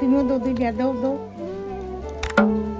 তুমিও দো দুইটা দাও দাও তারা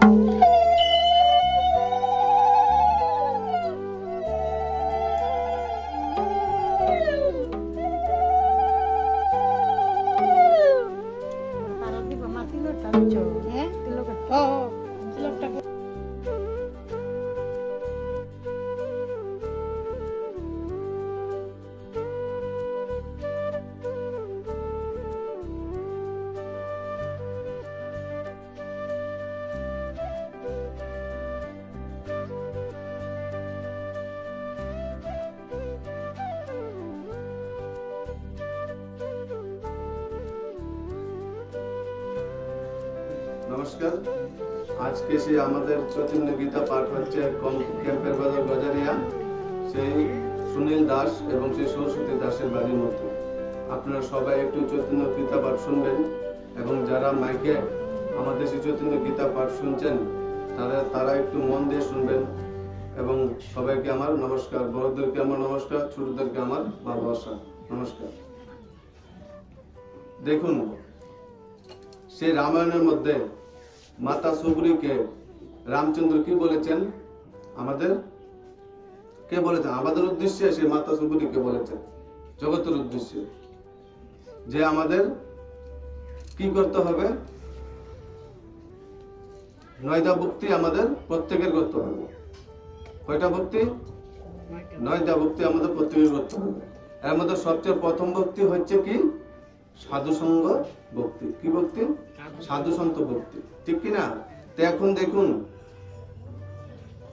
নমস্কার। আজকে সে আমাদের গীতা পাঠ হচ্ছে ক্যাম্পের বাজার গজারিয়া। সেই সুনীল দাস এবং সেই সরস্বতী দাসের বাড়ির মধ্যে। আপনারা সবাই একটু চৈতন্য গীতা পাঠ শুনবেন এবং যারা মাইকে আমাদের সেই চৈতন্য গীতা পাঠ শুনছেন, তারা তারা একটু মন দিয়ে শুনবেন এবং সবাইকে আমার নমস্কার, বড়দেরকে আমার নমস্কার, ছোটদেরকে আমার ভালোবাসা। নমস্কার। দেখুন, সেই রামায়ণের মধ্যে মাতা সুগ্রীকে রামচন্দ্র কি বলেছেন, আমাদের, কে বলেছেন? আমাদের উদ্দেশ্যে সে মাতা সুগ্রীকে বলেছেন। জগতের উদ্দেশ্যে। যে আমাদের কি করতে হবে? নয়দা ভক্তি আমাদের প্রত্যেকের করতে হবে। কয়টা ভক্তি? নয়দা ভক্তি আমাদের প্রত্যেকের করতে হবে। এর মধ্যে সবচেয়ে প্রথম ভক্তি হচ্ছে কি? সাধু সঙ্গ ভক্তি। কি ভক্তি? সাধু সন্ত ভক্তি। ঠিক কি না তো এখন দেখুন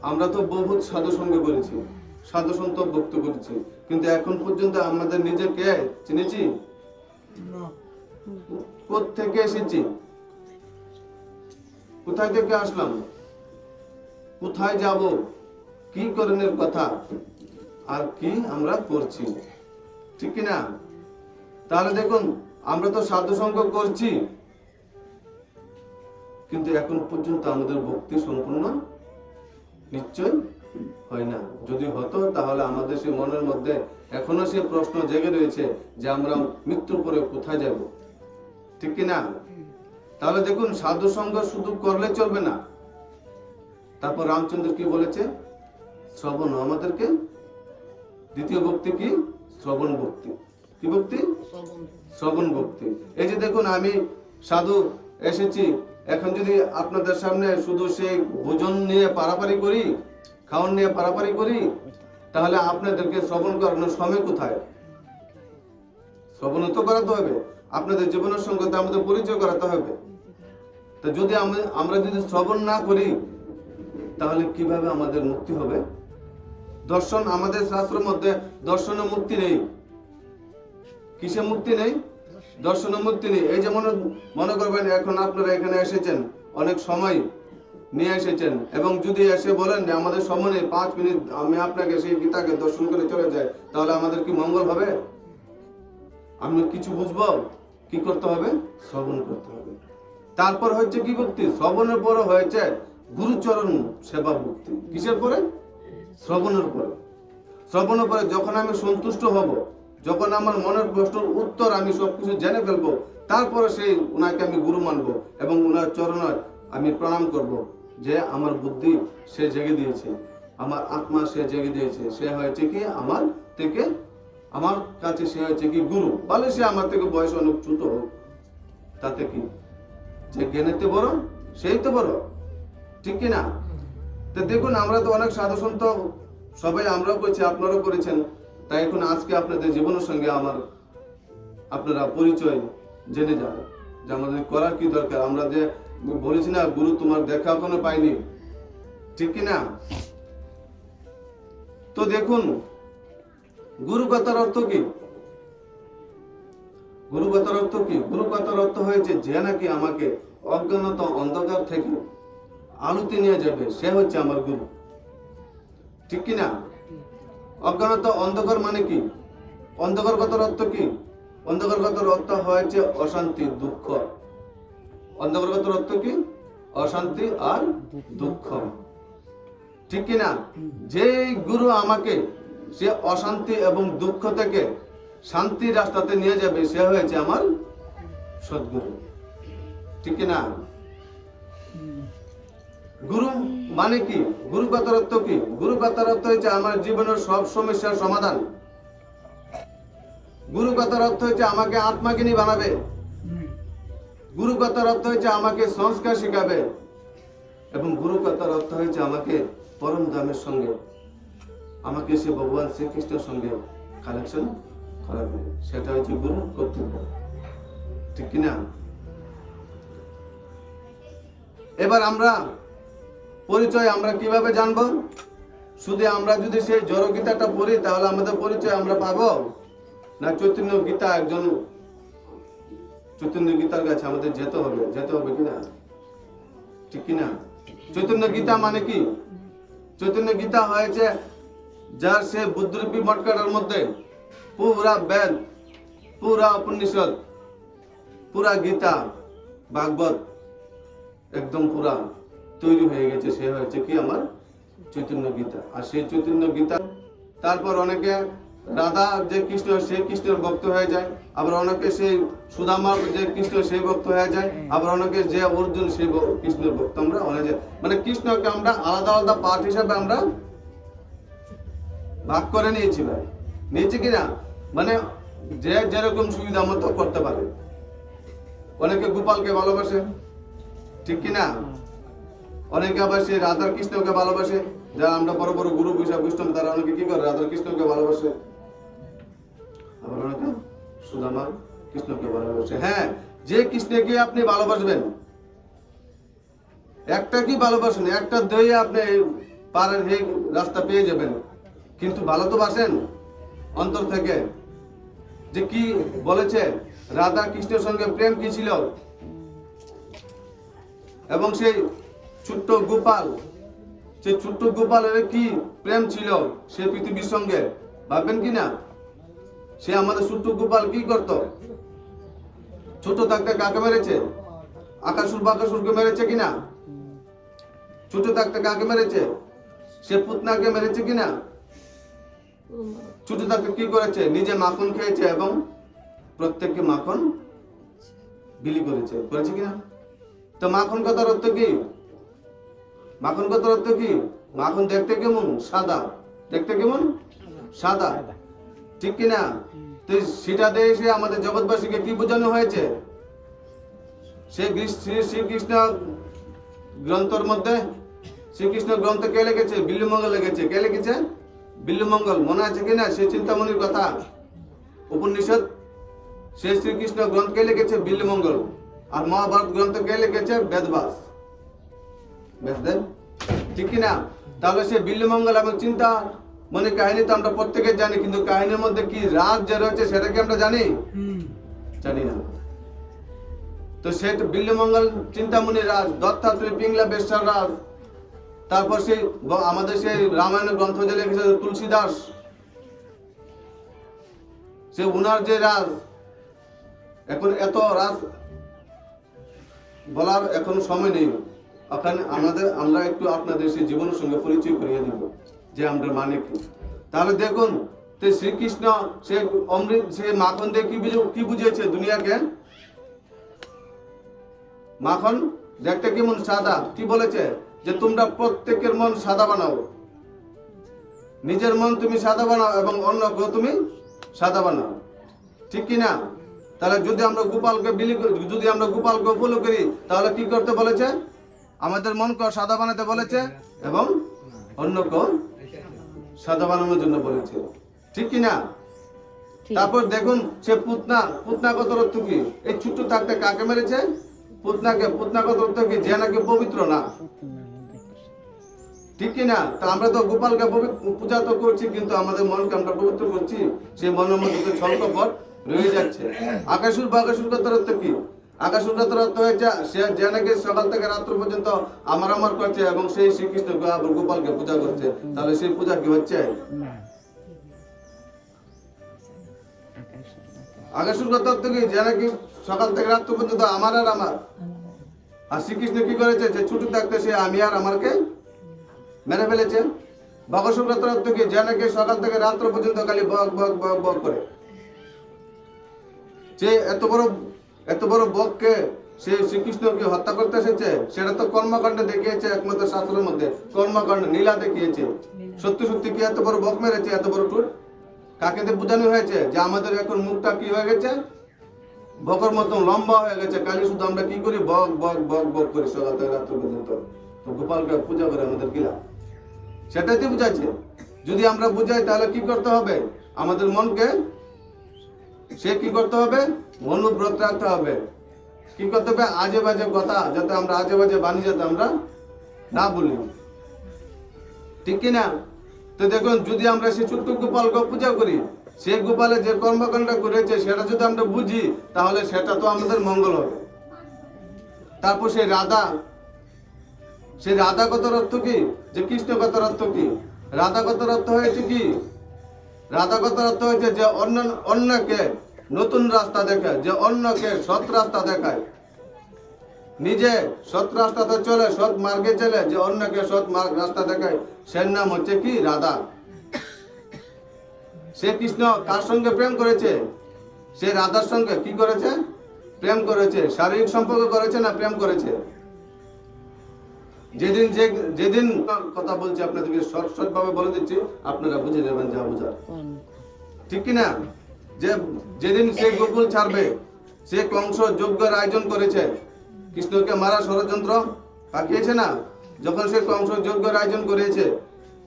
আমরা তো বহুত সাধু সঙ্গ করেছি সাধু সন্ত ভক্তি করেছি কিন্তু এখন পর্যন্ত আমাদের নিজেকে চিনেছি? থেকে এসেছি? কোথায় থেকে আসলাম? কোথায় যাব? কি করণের কথা? আর কি আমরা করছি? ঠিক কি না তাহলে দেখুন আমরা তো সাধু সঙ্গ করছি। কিন্তু এখন পর্যন্ত আমাদের ভক্তি সম্পূর্ণ নিশ্চয় হয় না। যদি হতো তাহলে আমাদের সে মনের মধ্যে এখনও সে প্রশ্ন জেগে রয়েছে যে আমরা মৃত্যুর পরে কোথায় যাব। ঠিক কি না তাহলে দেখুন সাধু সঙ্গ শুধু করলে চলবে না। তারপর রামচন্দ্র কি বলেছে? শ্রবণ আমাদেরকে। দ্বিতীয় ভক্তি কি? শ্রবণ ভক্তি। কি ভক্তি। শ্রবণ ভক্তি। এই যে দেখুন আমি সাধু এসেছি এখন যদি আপনাদের সামনে শুধু সেই ভোজন নিয়ে পারাপারি করি খাওয়ান নিয়ে পারাপারি করি, তাহলে আপনাদেরকে শ্রবণ করানোর সময় কোথায়? শ্রবণ তো করাতে হবে, আপনাদের জীবনের সঙ্গে আমাদের পরিচয় করাতে হবে। তো যদি আমি- আমরা যদি শ্রবণ না করি, তাহলে কীভাবে আমাদের মুক্তি হবে? দর্শন, আমাদের শাস্ত্রের মধ্যে দর্শনে মুক্তি নেই। কিসে মুক্তি নেই? দর্শনে নেই এই যেমন মনে করবেন, এখন আপনারা এখানে এসেছেন, অনেক সময় নিয়ে এসেছেন, এবং যদি এসে বলেন যে আমাদের সময় পাঁচ মিনিট, আমি আপনাকে, সেই গীতাকে দর্শন করে চলে যাই, তাহলে আমাদের কি মঙ্গল হবে? আমি কিছু বুঝব? কি করতে হবে? শ্রবণ করতে হবে। তারপর হচ্ছে কি ভক্তি? শ্রবণের পরে হয়েছে গুরুচরণ সেবা ভক্তি। কিসের পরে? শ্রবণের পরে। শ্রবণের পরে যখন আমি সন্তুষ্ট হব যখন আমার মনের প্রশ্নের উত্তর আমি সবকিছু জেনে ফেলব, তারপরে সেই ওনাকে আমি গুরু মানবো এবং ওনার চরণে আমি প্রণাম করব যে আমার বুদ্ধি সে জেগে দিয়েছে, আমার আত্মা সে জেগে দিয়েছে, সে হয়েছে কি আমার থেকে, আমার কাছে সে হয়েছে কি গুরু। বলে সে আমার থেকে বয়স অনেক ছোট হোক তাতে কি? যে জ্ঞানেতে বড়, সেই তো বড়, ঠিক কি না? তো দেখুন, আমরা তো অনেক সাধু সন্ত সবাই আমরাও করেছি, আপনারাও করেছেন। তাই এখন আজকে আপনাদের জীবনের সঙ্গে আমার আপনারা পরিচয় জেনে যাবেন যে আমাদের করার কি দরকার। আমরা যে বলেছি না, গুরু, তোমার দেখা এখনও পাইনি। ঠিক কি না তো দেখুন, গুরু কথার অর্থ কি? গুরু কথার অর্থ কি? গুরু কথার অর্থ হয়েছে, যে নাকি আমাকে অজ্ঞানত অন্ধকার থেকে আলোতে নিয়ে যাবে, সে হচ্ছে আমার গুরু। ঠিক কি না অজ্ঞানত অন্ধকার মানে কি? অন্ধকার কথার অর্থ কি? অন্ধকার কথার অর্থ হয়েছে অশান্তি, দুঃখ। অন্ধকার কথার অর্থ কি? অশান্তি আর দুঃখ। ঠিক কি না যে গুরু আমাকে সে অশান্তি এবং দুঃখ থেকে শান্তির রাস্তাতে নিয়ে যাবে, সে হয়েছে আমার সদ্গুরু। ঠিক কি না গুরু মানে কি? গুরু কথার অর্থ কি? গুরু কথার অর্থ হচ্ছে আমার জীবনের সব সমস্যার সমাধান। গুরু কথার অর্থ হচ্ছে আমাকে আত্মাজ্ঞানী বানাবে। গুরু কথার অর্থ হচ্ছে আমাকে সংস্কার শেখাবে। এবং গুরু কথার অর্থ হয়েছে আমাকে পরম দামের সঙ্গে, আমাকে সে ভগবান শ্রীকৃষ্ণের সঙ্গে কানেকশন করাবে। সেটা হচ্ছে গুরু কর্তব্য। ঠিক কিনা? এবার আমরা পরিচয় আমরা কীভাবে জানব? শুধু আমরা যদি সেই জড় গীতাটা পড়ি, তাহলে আমাদের পরিচয় আমরা পাবো? না চৈতন্য গীতা একজন, চৈতন্য গীতার কাছে আমাদের যেতে হবে যেতে হবে কিনা? ঠিক কিনা? চৈতন্য গীতা মানে কি? চৈতন্য গীতা হয়েছে যার সে বুদ্ধরূপী মটকাটার মধ্যে পুরা বেদ, পুরা উপনিষদ, পুরা গীতা, ভাগবত, একদম পুরা। তৈরি হয়ে গেছে, সে হয়েছে কি আমার চৈতন্য গীতা। আর সেই চৈতন্য গীতা, তারপর অনেকে রাধা যে কৃষ্ণ, সে কৃষ্ণের ভক্ত হয়ে যায়, আবার অনেকে সেই সুদামার যে কৃষ্ণ সেই ভক্ত হয়ে যায়, আবার অনেকে যে অর্জুন সেই কৃষ্ণের ভক্ত। আমরা যায় মানে কৃষ্ণকে আমরা আলাদা আলাদা পার্ট হিসাবে আমরা ভাগ করে নিয়েছি ভাই। নিয়েছি কিনা মানে যে যেরকম সুবিধা মতো করতে পারে। অনেকে গোপালকে ভালোবাসে, ঠিক কিনা অনেকে আবার সেই রাধা কৃষ্ণকে ভালোবাসে, যারা আমরা বড় বড় গুরু বিষয় বৈষ্ণব তারা অনেকে কি করে? রাধা কৃষ্ণকে ভালোবাসে। আবার অনেকে সুদামা কৃষ্ণকে ভালোবাসে। হ্যাঁ যে কৃষ্ণকে আপনি ভালোবাসবেন, একটা কি ভালোবাসেন? একটা দই আপনি পারের এই রাস্তা পেয়ে যাবেন। কিন্তু ভালো তো বাসেন অন্তর থেকে। যে কি বলেছে? রাধা কৃষ্ণের সঙ্গে প্রেম কি ছিল? এবং সেই ছোট্ট গোপাল, সেই ছোট্ট গোপালের কি প্রেম ছিল সে পৃথিবীর সঙ্গে? ভাববেন কি না? সে আমাদের ছোট্ট গোপাল কি করত? ছোট থাকতে কাকে মেরেছে? আকাশুর বাকাসুরকে মেরেছে কিনা ছোট থাকতে কাকে মেরেছে? সে পুতনাকে মেরেছে কিনা ছোট থাকতে কি করেছে? নিজে মাখন খেয়েছে এবং প্রত্যেককে মাখন বিলি করেছে। করেছে কিনা তো মাখন কথার অর্থ কি? মাখন কথার অর্থ কি? মাখন দেখতে কেমন? সাদা। দেখতে কেমন? সাদা। ঠিক কিনা? তো দিয়ে এসে আমাদের জগৎবাসীকে কি বোঝানো হয়েছে? সে শ্রী শ্রীকৃষ্ণ গ্রন্থর মধ্যে শ্রীকৃষ্ণ গ্রন্থ কে লিখেছে? বিল্লুমঙ্গল লিখেছে। কে লিখেছে? বিল্লুমঙ্গল। মনে আছে কিনা? সে চিন্তামণির কথা। উপনিষদ সে শ্রীকৃষ্ণ গ্রন্থ কে লিখেছে? বিল্লুমঙ্গল। আর মহাভারত গ্রন্থ কে লিখেছে? বেদবাস। বেদদেব ঠিক কিনা তাহলে সে বিল্লুমঙ্গল এবং চিন্তা মানে কাহিনী তো আমরা প্রত্যেকে জানি কিন্তু কাহিনীর মধ্যে কি রাজ যে রয়েছে সেটা কি আমরা জানি? জানি না। তো সেটা বিল্লুমঙ্গল চিন্তামণি রাজ দত্তাত্রেয় পিংলা বেশ্যার রাজ তারপর সেই আমাদের সেই রামায়ণের গ্রন্থ যে লিখেছে তুলসী দাস সে উনার যে রাজ এখন এত রাজ বলার এখন সময় নেই। ওখানে আমাদের, আমরা একটু আপনাদের সেই জীবনের সঙ্গে পরিচয় করিয়ে দিব যে আমরা মানে কি। তাহলে দেখুন শ্রীকৃষ্ণ, সে অমৃত, সে মাখন দিয়ে কি বুঝে- কি বুঝিয়েছে দুনিয়াকে? মাখন, দেখতে কেমন সাদা? কি বলেছে? যে তোমরা প্রত্যেকের মন সাদা বানাও। নিজের মন তুমি সাদা বানাও এবং অন্য কেউ তুমি সাদা বানাও। ঠিক কি না? তাহলে যদি আমরা গোপালকে বিলি যদি আমরা গোপালকে ফলো করি, তাহলে কি করতে বলেছে? আমাদের মনকে সাদা বানাতে বলেছে এবং অন্যকে সাদা বানানোর জন্য বলেছে। ঠিক কি না? তারপর দেখুন সে পুতনা পুতনা কত অর্থ কি? এই ছোট্ট থাকতে কাকে মেরেছে? পুতনাকে পুতনা কত অর্থ কি? যে নাকি পবিত্র না। ঠিক কি না? তা আমরা তো গোপালকে পূজা তো করছি কিন্তু আমাদের মনকে আমরা পবিত্র করছি। সেই মনের মধ্যে তো ছলকপট রয়ে যাচ্ছে। আকাশুর বাকাশুর কথার অর্থ আকাশুর কথার হয়েছে, সে যে নাকি সকাল থেকে রাত্র পর্যন্ত আমার আমার করছে এবং সেই শ্রীকৃষ্ণ গোপালকে পূজা করছে। তাহলে সেই পূজা কি হচ্ছে? আকাশুর কথা অর্থ কি? যে নাকি সকাল থেকে রাত্র পর্যন্ত আমার আর আমার? আর শ্রীকৃষ্ণ কি করেছে? যে ছুটি থাকতে সে আমি আর আমারকে মেরে ফেলেছে। বকসুব্রত অর্থ কি? যে নাকি সকাল থেকে রাত্র পর্যন্ত খালি বক বক বক বক করে। যে এত বড় এত বড় বককে সে শ্রীকৃষ্ণকে হত্যা করতে এসেছে সেটা তো কর্মকাণ্ডে দেখিয়েছে একমাত্র শাস্ত্রের মধ্যে। কর্মকাণ্ড নীলা দেখিয়েছে। সত্যি সত্যি কি এত বড় বক মেরেছে এত বড় টুর? কাকে দিয়ে বোঝানো হয়েছে যে আমাদের এখন মুখটা কি হয়ে গেছে? বকর মতন লম্বা হয়ে গেছে কালি শুধু আমরা কি করি? বক বক বক বক করি সকাল থেকে রাত্র পর্যন্ত। তো গোপালকে পূজা করে আমাদের কিলা সেটাই তো বুঝাচ্ছে। যদি আমরা বুঝাই তাহলে কি করতে হবে? আমাদের মনকে সে কি করতে হবে? মনোব্রত রাখতে হবে। কি করতে হবে? আজে বাজে কথা, যাতে আমরা আজে বাজে বাণী যাতে আমরা না বলি। ঠিক কি না তো দেখুন, যদি আমরা সেই ছোট্ট গোপালকে পূজা করি, সে গোপালে যে কর্মকাণ্ড করেছে, সেটা যদি আমরা বুঝি, তাহলে সেটা তো আমাদের মঙ্গল হবে। তারপর সেই রাধা সেই রাধা কথার অর্থ কি? যে কৃষ্ণ কথার অর্থ কি? রাধা কথার অর্থ হয়েছে কি? রাধা কথার অর্থ হয়েছে যে অন্য অন্যকে নতুন রাস্তা দেখায়, যে অন্যকে সৎ রাস্তা দেখায়। নিজে সৎ রাস্তাতে চলে, সৎ মার্গে চলে, যে অন্যকে সৎ মার্গ রাস্তা দেখায় সের নাম হচ্ছে কি? রাধা সে কৃষ্ণ কার সঙ্গে প্রেম করেছে? সে রাধার সঙ্গে কি করেছে? প্রেম করেছে। শারীরিক সম্পর্ক করেছে না প্রেম করেছে? যেদিন যে যেদিন কথা বলছি আপনাদেরকে শর্ট ভাবে বলে দিচ্ছি, আপনারা বুঝে নেবেন যা বুঝার। ঠিক কি না যে যেদিন সে গোকুল ছাড়বে, সে কংস যজ্ঞের আয়োজন করেছে, কৃষ্ণকে মারা ষড়যন্ত্র পাকিয়েছে না? যখন সে কংস যজ্ঞের আয়োজন করেছে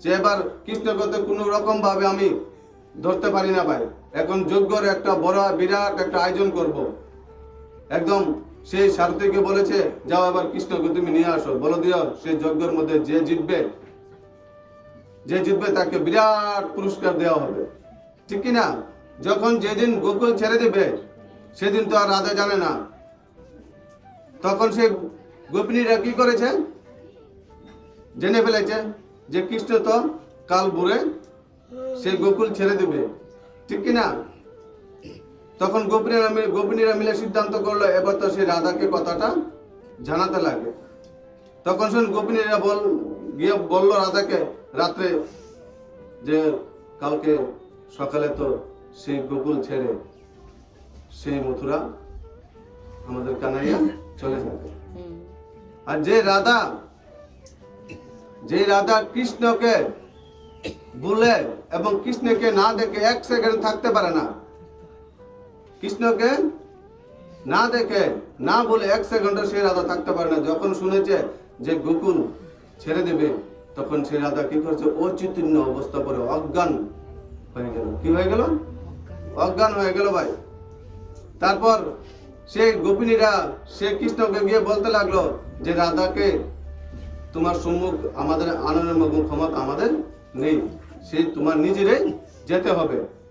যে এবার কৃষ্ণকে কোনো রকম ভাবে আমি ধরতে পারি না ভাই। এখন যজ্ঞর একটা বড়, বিরাট একটা আয়োজন করব। একদম সেই সারথীকে বলেছে, যাও আবার কৃষ্ণকে তুমি নিয়ে আসো। বলো দিও সেই যজ্ঞের মধ্যে যে জিতবে যে জিতবে তাকে বিরাট পুরস্কার দেওয়া হবে। ঠিক কি না? যখন যেদিন গোকুল ছেড়ে দিবে, সেদিন তো আর রাধা জানে না। তখন সে গোপিনীরা কি করেছে? জেনে ফেলেছে যে কৃষ্ণ তো কাল বুড়ে সে গোকুল ছেড়ে দেবে। ঠিক কি না? তখন গোপিনীরা মিলে গোপিনীরা মিলে সিদ্ধান্ত করল, এবার তো সে রাধাকে কথাটা জানাতে লাগে। তখন শুন গোপিনীরা বল গিয়ে বলল রাধাকে রাত্রে যে কালকে সকালে তো সেই গোকুল ছেড়ে সেই মথুরা আমাদের কানাইয়া চলে যাবে। আর যে রাধা যে রাধা কৃষ্ণকে বলে এবং কৃষ্ণকে না দেখে এক সেকেন্ড থাকতে পারে না কৃষ্ণকে না দেখে, না বলে এক সেকেন্ড সে রাধা থাকতে পারে না। যখন শুনেছে যে গোকুল ছেড়ে দেবে, তখন সে রাধা কি করেছে? অচৈতন্য অবস্থা পরে অজ্ঞান হয়ে গেল। কি হয়ে গেল? অজ্ঞান হয়ে গেল ভাই। তারপর সেই গোপিনীরা, সে কৃষ্ণকে গিয়ে বলতে লাগল যে, রাধাকে তোমার সম্মুখ আমাদের আনন্দের মগ্ন ক্ষমতা আমাদের নেই। সে তোমার নিজেরই যেতে হবে।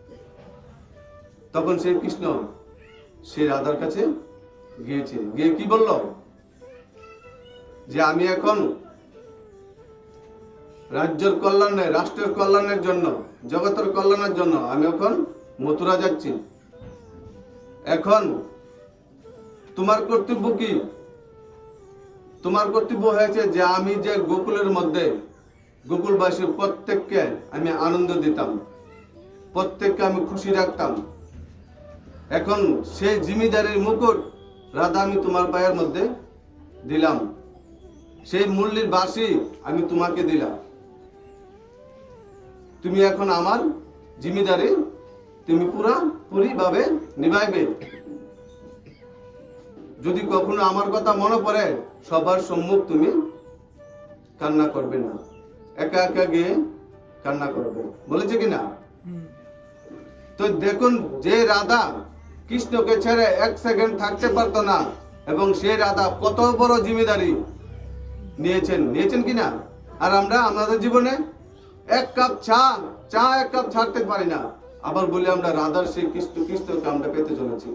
তখন সেই কৃষ্ণ, সে রাধার কাছে গিয়েছে। গিয়ে কি বলল? যে আমি এখন রাজ্যের কল্যাণে রাষ্ট্রের কল্যাণের জন্য, জগতের কল্যাণের জন্য আমি এখন মথুরা যাচ্ছি। এখন তোমার কর্তব্য কি? তোমার কর্তব্য হয়েছে যে আমি যে গোকুলের মধ্যে, গোকুলবাসীর প্রত্যেককে আমি আনন্দ দিতাম, প্রত্যেককে আমি খুশি রাখতাম। এখন সেই জিমিদারের মুকুট রাধা আমি তোমার পায়ের মধ্যে দিলাম। সেই মূল্যের বাসি আমি তোমাকে দিলাম। তুমি এখন আমার জিমিদারি তুমি পুরা পুরিভাবে নিভাইবে। যদি কখনো আমার কথা মনে পড়ে সবার সম্মুখ তুমি কান্না করবে না। একা একা গিয়ে কান্না করবে। বলেছে কিনা? তো দেখুন যে রাধা কৃষ্ণকে ছেড়ে এক সেকেন্ড থাকতে পারতো না, এবং সেই রাধা কত বড় জিম্মেদারি নিয়েছেন নিয়েছেন কি না আর আমরা আমাদের জীবনে এক কাপ চা চা এক কাপ ছাড়তে পারি না। আবার বলি আমরা রাধার সেই কৃষ্ণ, কৃষ্ণকে আমরা পেতে চলেছি।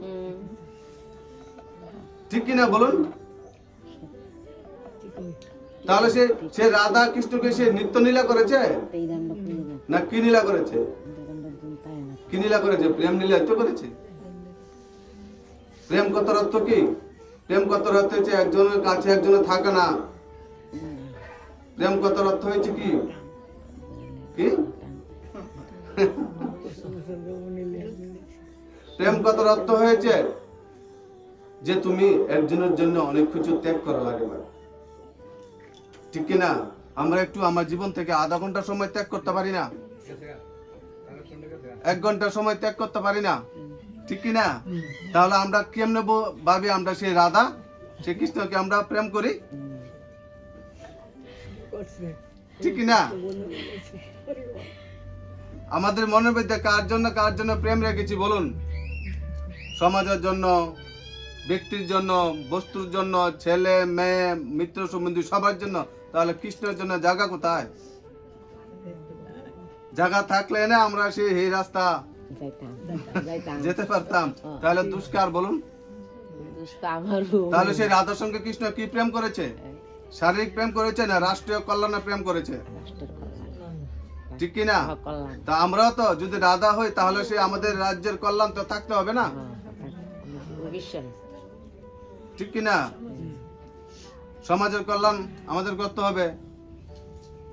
ঠিক কি না বলুন? তাহলে সে সে রাধা কৃষ্ণকে সে নিত্য নীলা করেছে? না কি নীলা করেছে? কি নীলা করেছে? প্রেম নীলা তো করেছে? প্রেম কত অর্থ কি? প্রেম কত অর্থ হচ্ছে একজনের কাছে একজনের থাকে না। প্রেম কত অর্থ হয়েছে কি? প্রেম কত অর্থ হয়েছে? যে তুমি একজনের জন্য অনেক কিছু ত্যাগ করা লাগে ঠিক কি না? আমরা একটু আমার জীবন থেকে আধা ঘণ্টা সময় ত্যাগ করতে পারি না? এক ঘণ্টা সময় ত্যাগ করতে পারি না? ঠিক কি না তাহলে আমরা কেমনে ভাবি, আমরা সেই রাধা সেই কৃষ্ণকে আমরা প্রেম করি। ঠিক না আমাদের মনের মধ্যে কার জন্য কার জন্য প্রেম রেখেছি বলুন? সমাজের জন্য, ব্যক্তির জন্য, বস্তুর জন্য, ছেলে, মেয়ে, মিত্র, সম্বন্ধী, সবার জন্য। তাহলে কৃষ্ণের জন্য জায়গা কোথায়? জায়গা থাকলে না আমরা সেই রাস্তা যেতে পারতাম। তাহলে দুষ্কার বলুন। তাহলে সেই রাধার সঙ্গে কৃষ্ণ কি প্রেম করেছে? শারীরিক প্রেম করেছে না রাষ্ট্রীয় কল্যাণে প্রেম করেছে? ঠিক কি না? তা আমরাও তো যদি রাধা হই তাহলে সে আমাদের রাজ্যের কল্যাণ তো থাকতে হবে না? ঠিক কি না? সমাজের কল্যাণ আমাদের করতে হবে।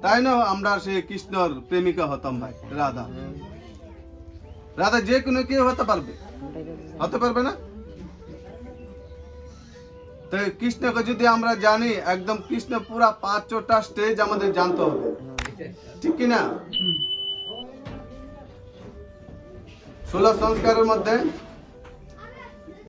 তাই না আমরা সেই কৃষ্ণর প্রেমিকা হতাম ভাই রাধা? রাধা যে কোনো কেউ হতে পারবে। হতে পারবে না? তো কৃষ্ণকে যদি আমরা জানি একদম কৃষ্ণ পুরা পাঁচ ছটা স্টেজ আমাদের জানতে হবে। ঠিক কিনা? ষোলো সংস্কারের মধ্যে